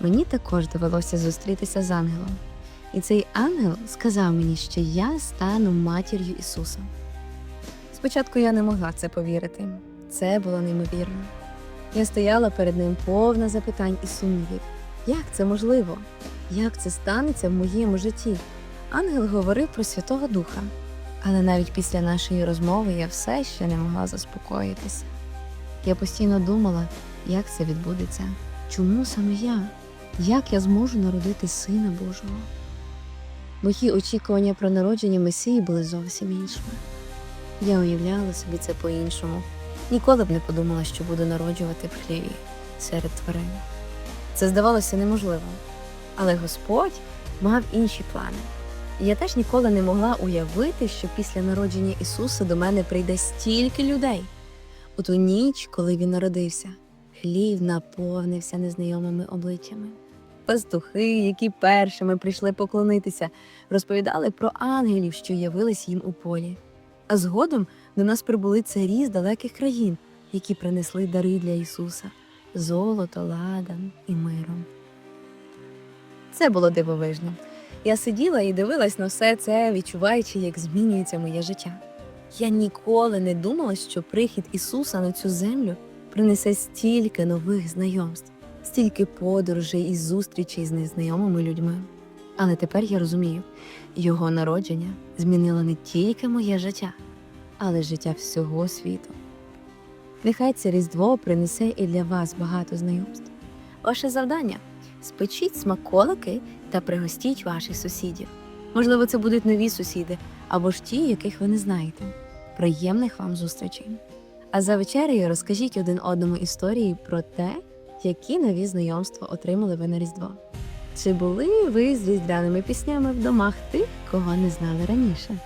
мені також довелося зустрітися з ангелом. І цей ангел сказав мені, що я стану матір'ю Ісуса. Спочатку я не могла це повірити. Це було неймовірно. Я стояла перед ним повна запитань і сумнівів. Як це можливо? Як це станеться в моєму житті? Ангел говорив про Святого Духа, але навіть після нашої розмови я все ще не могла заспокоїтися. Я постійно думала, як це відбудеться, чому саме я, як я зможу народити Сина Божого. Мої очікування про народження Месії були зовсім іншими. Я уявляла собі це по-іншому. Ніколи б не подумала, що буду народжувати в хліві серед тварин. Це здавалося неможливим. Але Господь мав інші плани. Я теж ніколи не могла уявити, що після народження Ісуса до мене прийде стільки людей. У ту ніч, коли він народився, хлів наповнився незнайомими обличчями. Пастухи, які першими прийшли поклонитися, розповідали про ангелів, що явились їм у полі. А згодом до нас прибули царі з далеких країн, які принесли дари для Ісуса золото, ладан і миром. Це було дивовижно. Я сиділа і дивилась на все це, відчуваючи, як змінюється моє життя. Я ніколи не думала, що прихід Ісуса на цю землю принесе стільки нових знайомств, стільки подорожей і зустрічей з незнайомими людьми. Але тепер я розумію, його народження змінило не тільки моє життя, але життя всього світу. Нехай це Різдво принесе і для вас багато знайомств. Ваше завдання спечіть смаколики та пригостіть ваших сусідів. Можливо, це будуть нові сусіди або ж ті, яких ви не знаєте. Приємних вам зустрічей! А за вечерею розкажіть один одному історії про те, які нові знайомства отримали ви на Різдво. Чи були ви з різдвяними піснями в домах тих, кого не знали раніше?